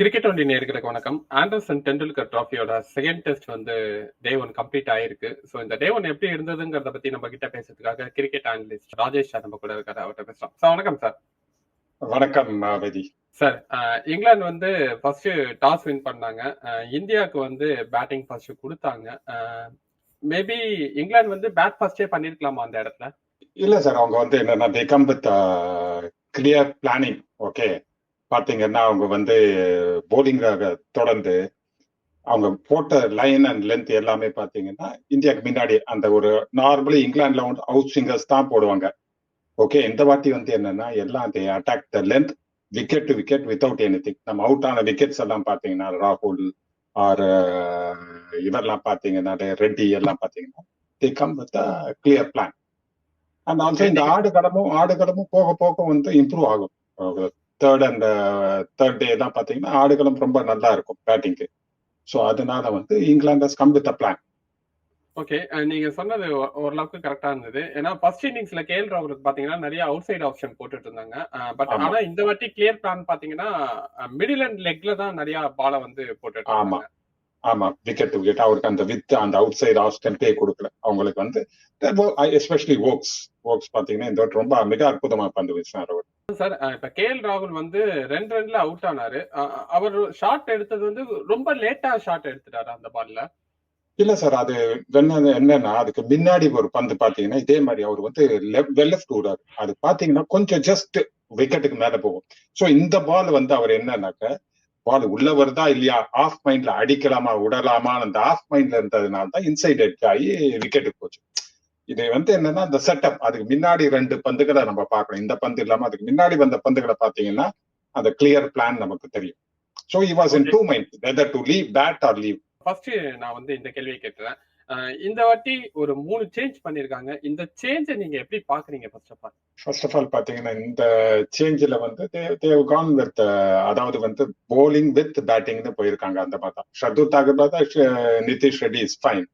Cricket only நேர்களுக்கு வணக்கம். Anderson Tendulkar ட்ராஃபியோட செகண்ட் டெஸ்ட் வந்து டே ஒன் கம்ப்ளீட் ஆயிருக்கு. ஸோ இந்த டே ஒன் எப்படி இருந்ததுங்கிறத பத்தி நம்ம கிட்ட பேசுறதுக்காக கிரிக்கெட் அனலிஸ்ட் ராஜேஷ் நம்ம கூட இருக்காரு. அவர்கிட்ட பேசலாம் சார் வணக்கம் சார். வணக்கம் வேதி சார் இங்கிலாந்து வந்து ஃபர்ஸ்ட் டாஸ் வின் பண்ணாங்க. இந்தியாவுக்கு வந்து பேட்டிங் ஃபர்ஸ்ட் கொடுத்தாங்க. மேபி இங்கிலாந்து வந்து பேட் ஃபர்ஸ்டே பண்ணிருக்கலாமா அந்த இடத்துல? இல்ல சார் அவங்க வந்து என்னன்னா they come with clear planning okay பாத்தீங்கன்னா அவங்க வந்து போலிங் தொடர்ந்து அவங்க போட்ட லைன் அண்ட் லென்த் எல்லாமே பாத்தீங்கன்னா இந்தியாவுக்கு முன்னாடி அந்த ஒரு நார்மலி இங்கிலாந்துல வந்து அவுட் ஸ்விங்கர்ஸ் தான் போடுவாங்க. ஓகே இந்த வாட்டி வந்து என்னன்னா எல்லாம் they attack the length wicket to wicket without any thing நம்ம அவுட் ஆன விக்கெட்ஸ் எல்லாம் பாத்தீங்கன்னா ராகுல் ஆர் இவரெல்லாம் பாத்தீங்கன்னா ரெட்டி எல்லாம் பாத்தீங்கன்னா they come with clear plan and also இந்த ஆடுகளமும் ஆடுகளமும் போக போக வந்து இம்ப்ரூவ் ஆகும். தேர்ட் அண்ட் தேர்ட் டே தான் பாத்தீங்கன்னா ஆடுகளம் ரொம்ப நல்லா இருக்கும் பேட்டிங்க்கு ஸோ அதனால வந்து England come with a plan okay நீங்க சொன்னது ஓரளவுக்கு கரெக்டா இருந்தது. ஏன்னா ஃபர்ஸ்ட் இன்னிங்ஸ்ல கேஎல் ராகுலுக்கு பாத்தீங்கன்னா நிறைய அவுட் சைடு ஆப்ஷன் போட்டுட்டு இருந்தாங்க. பட். ஆனா இந்த வாட்டி கிளியர் பிளான் பாத்தீங்கன்னா மிடில் அண்ட் லெக்ல தான் நிறைய பால வந்து போட்டுட்டு ஆமா. ஆமா விக்கெட் விக்கெட் அவருக்கு அந்த வித் அந்த அவுட் சைடு டெம்பே கொடுக்கல. அவங்களுக்கு வந்து எஸ்பெஷலி ஓக்ஸ் ஓக்ஸ் பாத்தீங்கன்னா இந்த வாட்டி ரொம்ப மிக அற்புதமா பந்து வீசினார் அவர். சார் இப்ப கேஎல் ராகுல் வந்து ரெண்டு ரன்ல அவுட் ஆனாரு. அவர் ஷாட் எடுத்தது வந்து ரொம்ப லேட்டா ஷாட் எடுத்துட்டாரு அந்த பால்ல இல்ல சார் அது என்னன்னா அதுக்கு முன்னாடி ஒரு பந்து பாத்தீங்கன்னா இதே மாதிரி அவர் வந்து லெஃப்ட் விடாரு அது பாத்தீங்கன்னா கொஞ்சம் ஜஸ்ட் விக்கெட்டுக்கு மேல போகும். சோ இந்த பால் வந்து அவர் என்னன்னாக்க பால் உள்ள வருதா இல்லையா? ஆஃப் மைண்ட்ல அடிக்கலாமா விடலாமா அந்த ஆஃப் மைண்ட்ல இருந்ததுனால தான் இன்சைட் எட்ஜ் ஆகி விக்கெட்டுக்கு போச்சு. இது வந்து என்னன்னா இந்த செட்டப் அதுக்கு முன்னாடி ரெண்டு பந்துகளை நம்ம பார்க்கணும். இந்த பந்து இல்லாம அதுக்கு முன்னாடி வந்த பந்துகளை பாத்தீங்கன்னா அந்த கிளியர் பிளான் நமக்கு தெரியும். So was in Okay. Do mind whether to leave bat or leave first நான் வந்து இந்த கேள்வியை கேட்டுறேன். இந்த வாட்டி ஒரு மூணு சேஞ்ச் பண்ணிருக்காங்க. இந்த சேஞ்சை நீங்க எப்படி பாக்குறீங்க first of all first of all பாத்தீங்கன்னா இந்த சேஞ்சில் வந்து தேவ் கான் வித் அதாவது வந்து போலிங் வித் பேட்டிங்னு போயிருக்காங்க அந்த மாதிரி தான் ஷர்து தாகர் பார்த்தா நிதிஷ் ரெட்டி இஸ் ஃபைன்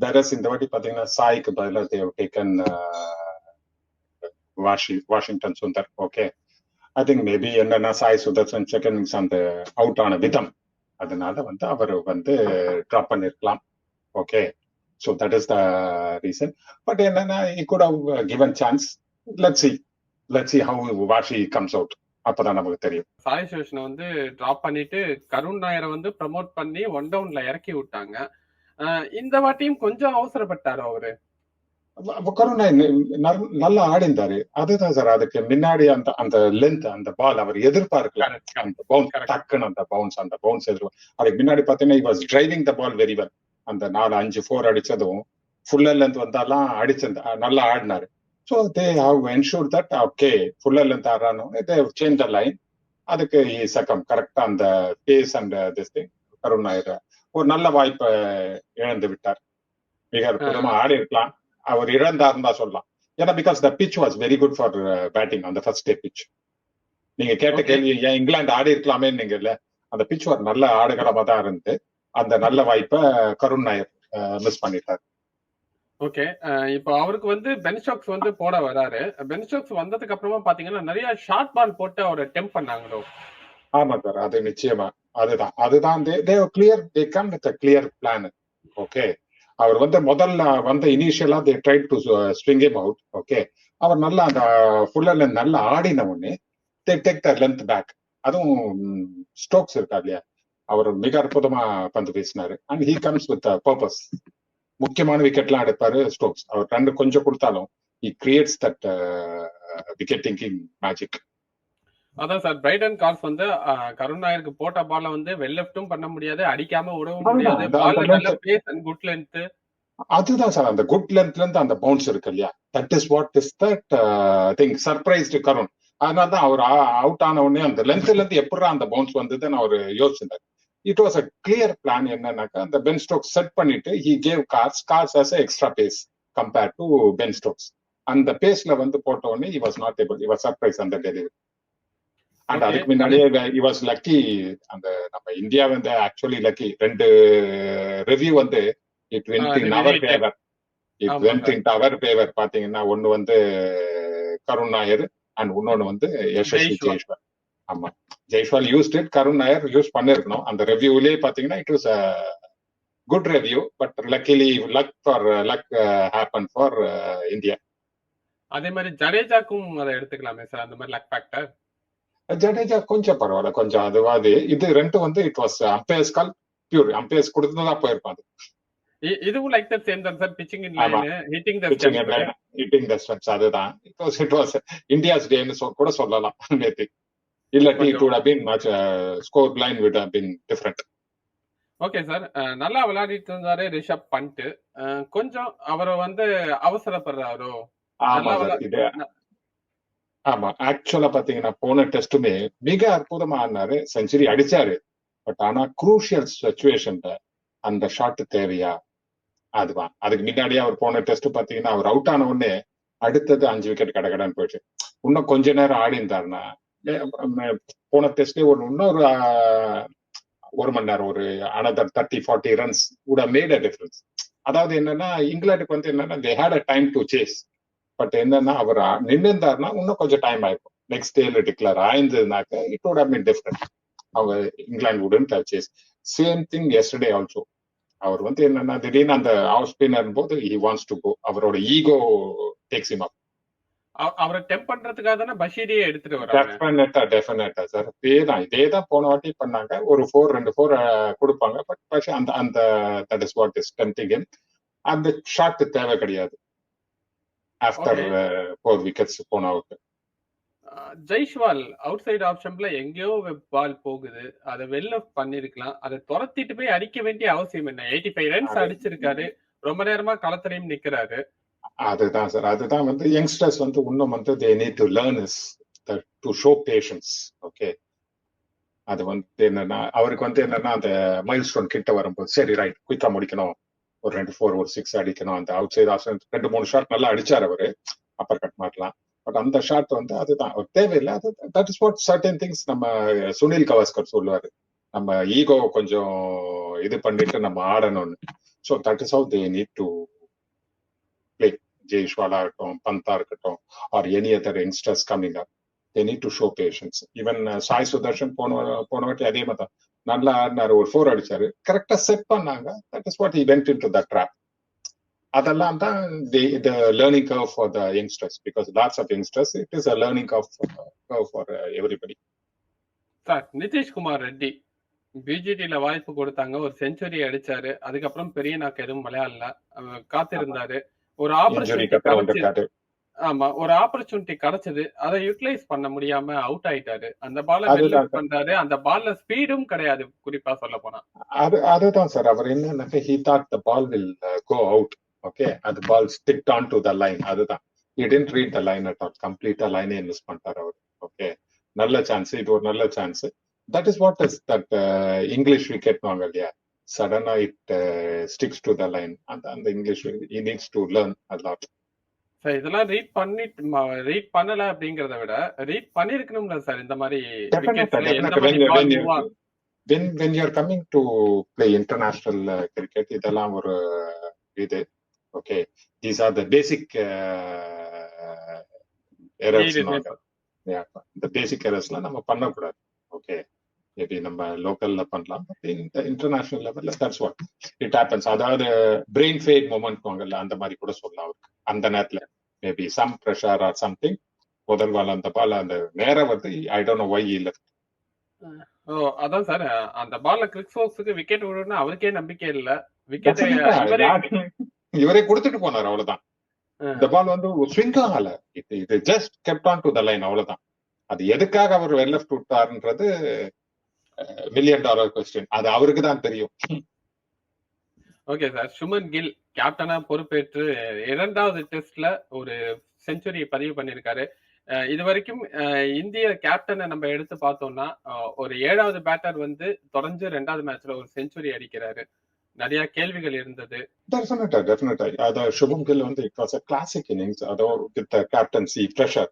தரஸ் இந்த வாட்டி பாத்தீங்கன்னா சாய்க்கு பதிலாக they've taken Washi Washington Sundar okay I think maybe என்னன்னா சாய் சுதர்சன் செகண்ட் இன்னிங்ஸ் அந்த அவுட் ஆன விதம். அதனால வந்து அவர் வந்து ட்ராப் பண்ணிருக்கலாம் okay so that is the reason but என்னன்னா கூட given chance let see let see how Washi comes out அப்பதான் நமக்கு தெரியும். சாய் சேஷனை வந்து ட்ராப் பண்ணிட்டு கருண் நாயரை வந்து ப்ரமோட் பண்ணி ஒன் டவுன்ல இறக்கி விட்டாங்க. இந்த வாட்டியும் கொஞ்சம் அவசரப்பட்டாரு அவரு? நல்- நல்லா ஆடிந்தாரு. அதுதான் சார் அதுக்கு முன்னாடி அந்த அந்த லென்த் அந்த பால் அவர் எதிர்பார்க்கல. அந்த பவுன்ஸ். டக்குன்னு அந்த பவுன்ஸ் அந்த பவுன்ஸ் எதிர்பார்க்க அதுக்கு முன்னாடி பாத்தீங்கன்னா was driving the ball very well அந்த நாலு அஞ்சு ஃபோர் அடிச்சதும் ஃபுல்லர் லென்த் வந்தாலாம் அடிச்சு நல்லா ஆடினாரு. So they have ensure that okay fuller length ஆடுறானோ. They change the line அதுக்கு சக்கம் கரெக்டா அந்த pace and this thing Karun Nair ஒரு நல்ல வாய்ப்பை இழந்து விட்டார். மிக அற்புதமா ஆடி இருக்கலாம் அவர் இழந்தாருன்னு தான் சொல்லலாம். ஏன்னா because the pitch was very good for batting அந்த ஃபர்ஸ்ட் டே பிச் நீங்க கேட்ட. கேள்வி ஏன் இங்கிலாந்து ஆடி இருக்கலாமே நீங்கல்ல? அந்த பிச் ஒரு நல்ல ஆடுகளமா தான் இருந்து அந்த நல்ல வாய்ப்பை கருண் நாயர் மிஸ் பண்ணிட்டார். ஓகே இப்போ அவருக்கு வந்து பென்ஸ்டாக்ஸ் வந்து போட வராரு. பென்ஸ்டாக்ஸ் வந்ததுக்கு அப்புறமா பாத்தீங்கன்னா நிறைய ஷார்ட் பால் போட்டு அவரை டெம்ப் பண்ணாங்களோ? ஆமா சார். அது நிச்சயமா. அதுதான் அதுதான் they clear they come with clear plan okay அவர் வந்து முதல்ல வந்த இனிஷியலா they try to swing him out okay அவர் நல்லா அந்த uh, ஃபுல்லர்ல நல்லா ஆடின உடனே they take the length back அதுவும் ஸ்டோக்ஸ் இருக்கா இல்லையா? அவர் மிக அற்புதமா பந்து பேசினாரு and he comes with purpose முக்கியமான விக்கெட்லாம் எடுப்பாரு ஸ்டோக்ஸ் அவர் ரெண்டு கொஞ்சம் கொடுத்தாலும் he creates that wicket thinking magic அதான் சார் பிரைடன் கார்ஸ் வந்து கருண் நாயருக்கு போட்ட பால வந்து வெல் லெஃப்டும் பண்ண முடியாது அடிக்காம விடவும் முடியாது. அந்த- பால்ல அந்த நல்ல பேஸ் அண்ட் குட் லென்த் அதுதான் சார் அந்த குட் லென்த்ல இருந்து அந்த பவுன்ஸ் இருக்கு இல்லையா? That is what is that thing surprised Karun. அதனால தான் அவர் அவுட் ஆன உடனே அந்த லென்த்ல இருந்து எப்படா அந்த பவுன்ஸ் வந்ததுன்னு அவர் யோசிச்சிருந்தார் it was a clear plan என்னன்னாக்கா அந்த பென் ஸ்டோக்ஸ் செட் பண்ணிட்டு he gave Carse Carse as extra pace compare to Ben Stokes அந்த பேஸ்ல வந்து போட்ட உடனே he was not able he was surprise அந்த டெலிவரி அண்ட். அதுக்கு முன்னாடியே he was லக்கி அந்த நம்ம இந்தியா வந்து ஆக்சுவலி லக்கி ரெண்டு ரிவ்யூ வந்து இட் வென்ட் இன் அவர் it. Favour it went in our favour பாத்தீங்கன்னா ஒன்னு வந்து கருண் நாயர் அண்ட் இன்னொன்னு வந்து யசஸ்வி. ஜெய்ஷ்வர் ஆமா. Jaiswal used it Karun Nair use பண்ணிருக்கணும். அந்த ரிவ்யூலயே பாத்தீங்கன்னா it was good review but luckily luck for luck happen for India அதே மாதிரி ஜடேஜாக்கும் அதை எடுத்துக்கலாமே சார் அந்த மாதிரி லக் ஃபேக்டர் ஜடேஜா கொஞ்சம் பரவாயில்ல கொஞ்சம் அதுவாது இது ரெண்டும் வந்து it was umpires call pure umpires கொடுத்துதான் போயிருப்பான் இதுவும் லைக் தட் சேம் தான் sir pitching in. Line hitting the pitching hitting the stumps அதுதான். It was it was India's டேன்னு கூட சொல்லலாம் நேத்து. It would have been much score line have been different. Okay sir நல்லா விளையாடிட்டு இருந்தாரு ரிஷப் பண்ணிட்டு கொஞ்சம் அவரை வந்து அவசரப்படுறாரோ? ஆமா ஆமா ஆக்சுவலா பாத்தீங்கன்னா போன டெஸ்ட்டுமே மிக அற்புதமா ஆடினாரு செஞ்சுரி அடிச்சாரு. பட் ஆனா குரூஷியல் சுச்சுவேஷன்ல அந்த ஷாட் தேவையா? அதுதான். அதுக்கு முன்னாடியே அவர் போன டெஸ்ட் பாத்தீங்கன்னா அவர் அவுட் ஆன உடனே அடுத்தது அஞ்சு விக்கெட் கடகடன்னு போயிடுச்சு. இன்னும் கொஞ்ச நேரம் ஆடி இருந்தாருன்னா போன டெஸ்ட்லயே ஒரு இன்னொரு ஒரு மணி நேரம் ஒரு another thirty forty runs would made a difference அதாவது என்னன்னா இங்கிலாந்துக்கு வந்து என்னன்னா they had a time to chase but என்னன்னா அவர் நின்று இருந்தாருன்னா இன்னும் கொஞ்சம் டைம் ஆயிருக்கும் நெக்ஸ்ட் டேல டிக்ளேர் ஆயிருந்ததுனாக்க இட் have been different. அவங்க இங்கிலாந்து உடன் chase same thing yesterday also அவர் வந்து என்னன்னா திடீர்னு அந்த ஆஃப் ஸ்பின்னர் போது ஹி வாண்ட்ஸ் டு கோ அவரோட ஈகோ டேக்ஸ் இம் அப் அவ- அவரை டெம்ப் பண்றதுக்காக தானே பஷீரியே எடுத்துட்டு வராங்க டெஃபினட்டா டெஃபினட்டா சார் இதே தான் இதே தான் போன வாட்டி பண்ணாங்க. ஒரு ஃபோர் ரெண்டு ஃபோர் கொடுப்பாங்க. பட் பட் அந்த அந்த that is what is tempting அந்த ஷாட் தேவை கிடையாது. ஆஃப்டர் ஃபோர் விக்கெட்ஸ் போன அவுட் ஜெய்ஷ்வால் அவுட் சைடு ஆப்ஷன்ல எங்கேயோ பால் போகுது. அதை வெளில பண்ணிருக்கலாம். அதை துரத்திட்டு போய் அடிக்க வேண்டிய அவசியம் என்ன எயிட்டி ஃபைவ் ரன்ஸ் அடிச்சிருக்காரு. ரொம்ப நேரமா களத்திலையும் நிக்கிறாரு. அதுதான் சார். அதுதான் வந்து யங்ஸ்டர்ஸ் வந்து இன்னும் வந்து they need to learn is to show patience okay அது வந்து என்னன்னா அவருக்கு வந்து என்னன்னா அந்த மைல் ஸ்டோன் கிட்ட வரும்போது சரி ரைட் குயிக்கா முடிக்கணும். ஒரு ரெண்டு ஃபோர் ஒரு சிக்ஸ் அடிக்கணும் அந்த அவுட் சைடு ஆப்ஷன் ரெண்டு மூணு ஷாட் நல்லா அடிச்சார் அவரு. அப்பர் கட் மாட்டலாம் பட் அந்த ஷாட் வந்து அதுதான். தேவையில்லை. அது that is what certain things நம்ம சுனில் கவாஸ்கர் சொல்லுவாரு. நம்ம ஈகோ கொஞ்சம் இது பண்ணிட்டு நம்ம ஆடணும்னு. So that is how they need to play ஜெய்ஷ்வாலா இருக்கட்டும் பந்தா இருக்கட்டும் or any other youngsters coming up they need to show patience even Sai Sudharsan போன போன வாட்டி அதே மாதிரி தான் நல்லா ஆடினாரு ஒரு ஃபோர் அடிச்சாரு. கரெக்டா செட் பண்ணாங்க. That is what he went into the trap. அதெல்லாம் தான் the the learning curve for the youngsters because lots of youngsters it is a learning curve curve for everybody sir Nitish Kumar Reddy பிஜிடில வாய்ப்பு கொடுத்தாங்க ஒரு century அடிச்சாரு. அதுக்கப்புறம் பெரிய நாக்கு எதுவும் விளையாடல. காத்திருந்தாரு. ஒரு இன்ஜுரிக்கு ஆமா ஒரு ஆப்பர்ச்சுனிட்டி கிடைச்சது அதை யூட்டிலைஸ் பண்ண முடியாம அவுட் ஆயிட்டாரு. அந்த பால. பண்றாரு. அந்த பால்ல ஸ்பீடும் கிடையாது குறிப்பா சொல்ல போனா. அது அதுதான் சார். அவர் என்னன்னாக்க he thought the ball will go out okay அது ball stick on to the line அதுதான். He didn't read the line at all. கம்ப்ளீட்டா லைனே மிஸ் பண்ணிட்டார் அவர். ஓகே நல்ல சான்ஸ் இது ஒரு நல்ல chance that is what is that English wicket வாங்க இல்லையா? சடனா it sticks to the line அந்த அந்த English he needs to learn a lot. Sir இதெல்லாம் ரீட் பண்ணிட்டு ரீட் பண்ணல அப்படிங்கறத விட ரீட் பண்ணிருக்கணும்ல சார் இந்த மாதிரி. மாதிரி When, you, you're coming to play international uh, cricket, இதெல்லாம் ஒரு இது. Okay these are the basic errors. இந்த பேசிக் எரர்ஸ்லாம் நம்ம பண்ணக்கூடாது. ஓகே மேபி நம்ம லோக்கல்ல பண்ணலாம். இந்த இன்டர்நேஷனல் லெவல்ல தட்ஸ் வாட் இட் ஹேப்பன்ஸ் அதாவது பிரெயின் ஃபேட் மூமெண்ட் வாங்கல அந்த மாதிரி கூட சொல்லலாம் அவருக்கு. அந்த நேரத்துல. Maybe some pressure or something முதல் பால் அந்த பால் அந்த நேரம் வந்து ஐ டோன்ட் நோ வை இல்ல. ஓ அதான் சார் அந்த பால்ல கிறிஸ் ஓக்ஸுக்கு விக்கெட் விடணும்னு அவருக்கே நம்பிக்கை இல்ல. விக்கெட். இவரே கொடுத்துட்டு போனார் அவ்வளவுதான். இந்த பால் வந்து ஸ்விங் ஆகல. இது இது just kept on to the line அவ்வளவுதான். அது எதுக்காக அவர் லெஃப்ட் விட்டாருன்றது மில்லியன் டாலர் கொஸ்டின் அது அவருக்கு தான் தெரியும். ஓகே சார் சுமன் கில் கேப்டனா பொறுப்பேற்று இரண்டாவது டெஸ்ட்ல ஒரு செஞ்சுரி பதிவு பண்ணியிருக்காரு. இது வரைக்கும் இந்திய கேப்டனை நம்ம எடுத்து பார்த்தோம்னா ஒரு ஏழாவது பேட்டர் வந்து தொடர்ந்து ரெண்டாவது மேட்ச்ல ஒரு செஞ்சுரி அடிக்கிறாரு. நிறைய கேள்விகள் இருந்தது. டெஃபினட்டா டெஃபினட்டா அத சுபம் கில் வந்து it was a classic innings அதோ வித் கேப்டன்சி ப்ரெஷர்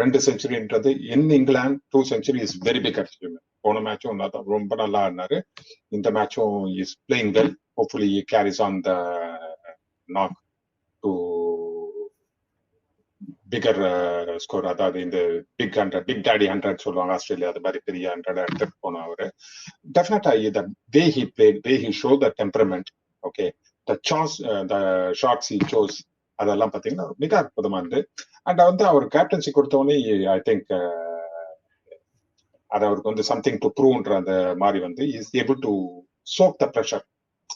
ரெண்டு செஞ்சுரின்றது in England two century is very big achievement போன மேட்சும் ரொம்ப நல்லா ஆடினாரு. இந்த மேட்சும் is playing well hopefully carries on the knock to bigger score அதாவது இந்த big hundred big daddy hundred சொல்லுவாங்க ஆஸ்திரேலியா அது மாதிரி பெரிய ஹண்ட்ரட் எடுத்துட்டு போன அவரு. டெஃபினட்டா the they he played way he show the temperament okay the sauce the shots he chose அதெல்லாம் பாத்தீங்கன்னா மிக அற்புதமா இருந்து. அண்ட் வந்து அவர் கேப்டன்சி கொடுத்தவொடனே ஐ திங்க் அது அவருக்கு வந்து சம்திங் டு ப்ரூவ்ன்ற அந்த மாதிரி வந்து is able to choke the pressure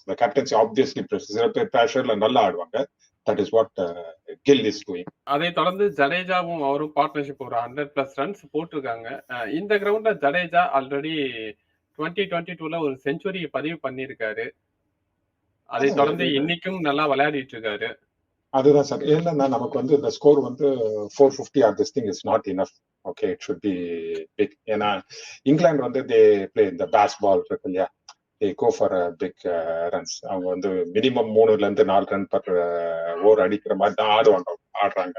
இந்த கேப்டன்சி ஆப்வியஸ்லி சில பேர் ப்ரெஷர்ல நல்லா ஆடுவாங்க. That is what Gill is doing அதை தொடர்ந்து ஜடேஜாவும் அவரும் பார்ட்னர்ஷிப் ஒரு ஹண்ட்ரட் பிளஸ் ரன்ஸ் போட்டிருக்காங்க. இந்த கிரவுண்ட்ல ஜடேஜா ஆல்ரெடி டுவெண்ட்டி டுவெண்ட்டி டூல ஒரு செஞ்சுரி பதிவு பண்ணியிருக்காரு. அதை தொடர்ந்து இன்னைக்கும் நல்லா விளையாடிட்டு இருக்காரு. அதுதான் சார். என்னன்னா நமக்கு வந்து இந்த ஸ்கோர் வந்து four fifty or this thing is not enough okay it should be big ஏன்னா இங்கிலாந்து வந்து தே பிளே இந்த பேஸ் பால் இருக்கு இல்லையா they go for big runs அவங்க வந்து மினிமம் மூணுல இருந்து நாலு ரன் பர் ஓவர் அடிக்கிற மாதிரி தான் ஆடுவாங்க. ஆடுறாங்க.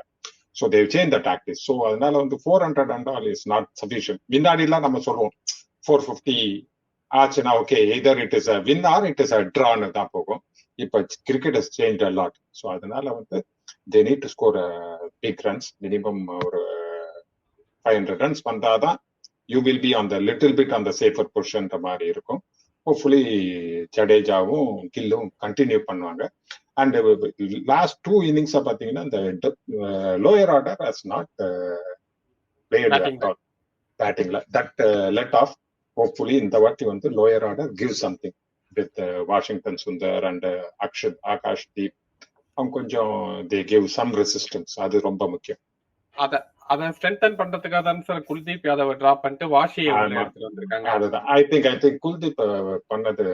So they change the tactics so அதனால வந்து four hundred and all is not sufficient முன்னாடிலாம் நம்ம சொல்லுவோம். ஃபோர் ஃபிஃப்டி ஆச்சுன்னா okay either it is a win or it is a ட்ரான்னு தான் போகும். இப்போ cricket is change a lot so அதனால வந்து they need to score big runs minimum ஒரு ஃபைவ் ஹண்ட்ரட் ரன்ஸ் வந்தாதான் you will be on the little bit on the safer பொசிஷன்ற மாதிரி இருக்கும். Hopefully ஜடேஜாவும் கில்லும் கண்டினியூ பண்ணுவாங்க. அண்ட் லாஸ்ட் டூ இன்னிங்ஸை பார்த்தீங்கன்னா இந்த லோயர் ஆர்டர் ஹஸ் நாட். பேட்டிங்ல தட் லெட் ஆஃப் ஹோப்ஃபுல்லி இந்த வாட்டி வந்து lower order give something with Washington Sundar and Akshat Akash Deep அவங்க கொஞ்சம் தே கிவ் சம் ரெசிஸ்டன்ஸ் அது ரொம்ப முக்கியம். அத அதை ஸ்ட்ரென்தன் பண்றதுக்காக தான் சார் குல்தீப் யாதவ டிராப் பண்ணிட்டு வாஷியை. எடுத்துட்டு வந்திருக்காங்க. அதுதான். I think I think Kuldeep பண்ணது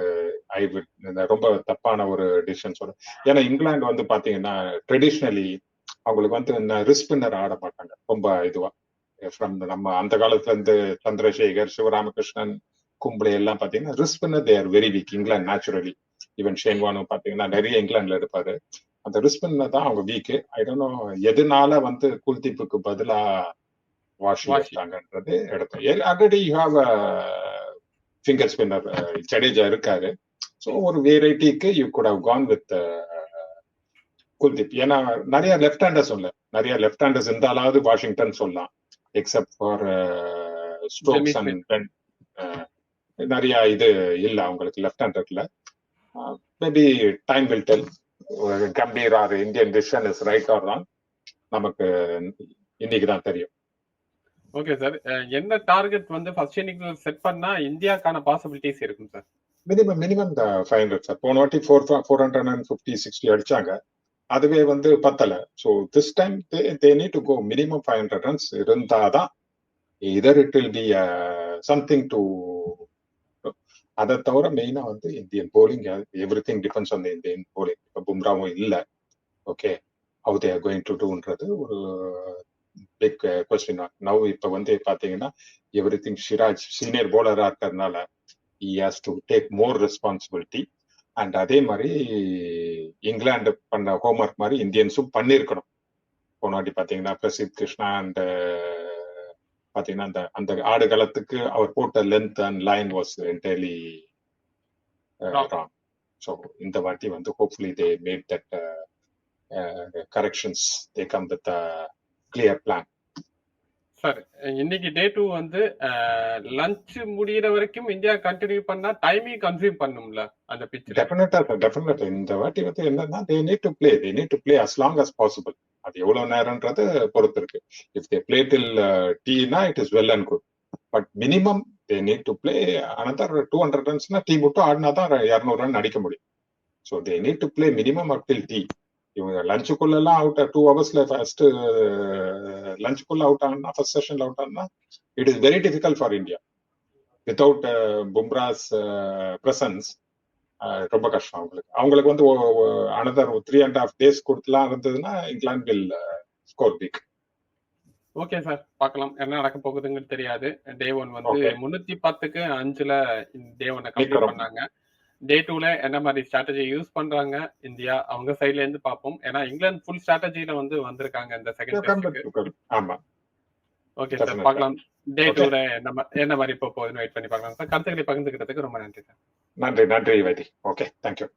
ஐ விட் ரொம்ப தப்பான ஒரு டிசிஷன் சொல்றேன். ஏன்னா இங்கிலாந்து வந்து பாத்தீங்கன்னா ட்ரெடிஷ்னலி அவங்களுக்கு வந்து ரிஸ்பின்னர் ஆட மாட்டாங்க. ரொம்ப இதுவா. ஃப்ரம் நம்ம அந்த காலத்துல இருந்து சந்திரசேகர் சிவராமகிருஷ்ணன் கும்பளை எல்லாம் பாத்தீங்கன்னா wrist spinner they are very weak England naturally even ஷேன்வானும் பாத்தீங்கன்னா நிறைய இங்கிலாந்துல எடுப்பாரு. அந்த ரிஸ்பின்னர் தான் அவங்க வீக் ஐ டோன்ட் நோ எதனால வந்து குல்தீப்புக்கு பதிலா வாஷி. எடுத்தாங்கன்றது எடுத்தோம் already you have finger spinner Jadeja இருக்காரு. ஸோ ஒரு வெரைட்டிக்கு you could have gone with Kuldeep ஏன்னா நிறைய லெஃப்ட் ஹேண்டர்ஸ் இல்ல நிறைய லெஃப்ட் ஹேண்டர்ஸ் இருந்தாலாவது வாஷிங்டன் சொல்லலாம். எக்ஸப்ட் ஃபார் ஸ்ட்ரோக்ஸ் அண்ட் நிறைய இது இல்ல அவங்களுக்கு left ஹேண்டர்ல maybe time will tell Gambhir or Indian decision is right or தான் நமக்கு இன்னைக்கு தான் தெரியும். ஓகே சார் என்ன டார்கெட் வந்து ஃபர்ஸ்ட் இன்னிங்ஸ்ல செட் பண்ணா இந்தியாக்கான பாசிபிலிட்டிஸ் இருக்கும் sir minimum minimum five hundred sir போன வாட்டி four four hundred and fifty sixty அடிச்சாங்க. அதுவே வந்து பத்தல. So this time they need to go minimum five hundred runs இருந்தாதான் either it will be something to அதை தவிர மெயினா வந்து Indian bowling everything depends on Indian bowling இப்போ பும்ராவும் இல்லை. Okay how they are going to டூன்றது ஒரு பிக் கொஸ்டின் நவ் இப்போ வந்து பார்த்தீங்கன்னா எவ்ரி திங் ஷிராஜ் சீனியர் போலராக இருக்கிறதுனால இ has to take more responsibility and அதே மாதிரி இங்கிலாந்து பண்ண ஹோம்ஒர்க் மாதிரி இந்தியன்ஸும் பண்ணியிருக்கணும் போன வாட்டி பிரசித் கிருஷ்ணா அண்ட் பாத்தீங்கன்னா அந்த அந்த ஆடுகளத்துக்கு அவர் போட்ட length and line was entirely. Wrong so இந்த வாட்டி வந்து hopefully they made that corrections they come with clear plan sir இன்னைக்கு டே டூ வந்து லஞ்ச் முடியிற வரைக்கும் இந்தியா கண்டினியூ பண்ணா டைமிங் கன்சியூம் பண்ணும்ல அந்த பிச்சில் டெஃபினட்டா டெஃபினட்டா இந்த வாட்டி வந்து என்னன்னா they need to play they need to play as long as possible அது எவ்வளவு நேரம்ன்றது பொறுத்து இருக்கு if they play till Tina it is well and good but minimum they need to play another two hundred ரன்ஸ்னா tea மட்டும் ஆடினா தான் இரநூறு run அடிக்க முடியும். So they need to play minimum up till tea இவங்க லஞ்சுக்குள்ள எல்லாம் அவுட் டூ ஹவர்ஸ்ல ஃபர்ஸ்ட் லஞ்சுக்குள்ள அவுட் ஆனா ஃபர்ஸ்ட் செஷன்ல அவுட் ஆனா it is very difficult for India without Bumrah's presence ரொம்ப கஷ்டம் அவங்களுக்கு. அவங்களுக்கு வந்து another three and half days கொடுத்துலாம் இருந்ததுன்னா England will score big okay sir பார்க்கலாம். என்ன நடக்க போகுதுன்னு தெரியாது. டே ஒன் வந்து. முன்னூத்தி பத்துக்கு அஞ்சுல டே ஒன்னை கம்ப்ளீட். பண்ணாங்க. டே டூல என்ன மாதிரி ஸ்ட்ராட்டஜி யூஸ் பண்றாங்க? இந்தியா அவங்க சைட்ல இருந்து பார்ப்போம். ஏன்னா இங்கிலாந்து ஃபுல் ஸ்ட்ராட்டஜில வந்து வந்திருக்காங்க இந்த செகண்ட் ஆமா. Okay sir. பார்க்கலாம். டே. டூல என்ன மா- என்ன மாதிரி இப்போ போகுதுன்னு வெயிட் பண்ணி பார்க்கலாம். சார் கருத்துக்களை பகிர்ந்துக்கிட்டதுக்கு ரொம்ப நன்றி சார் நன்றி நன்றி வைத்தி ஓகே தேங்க்யூ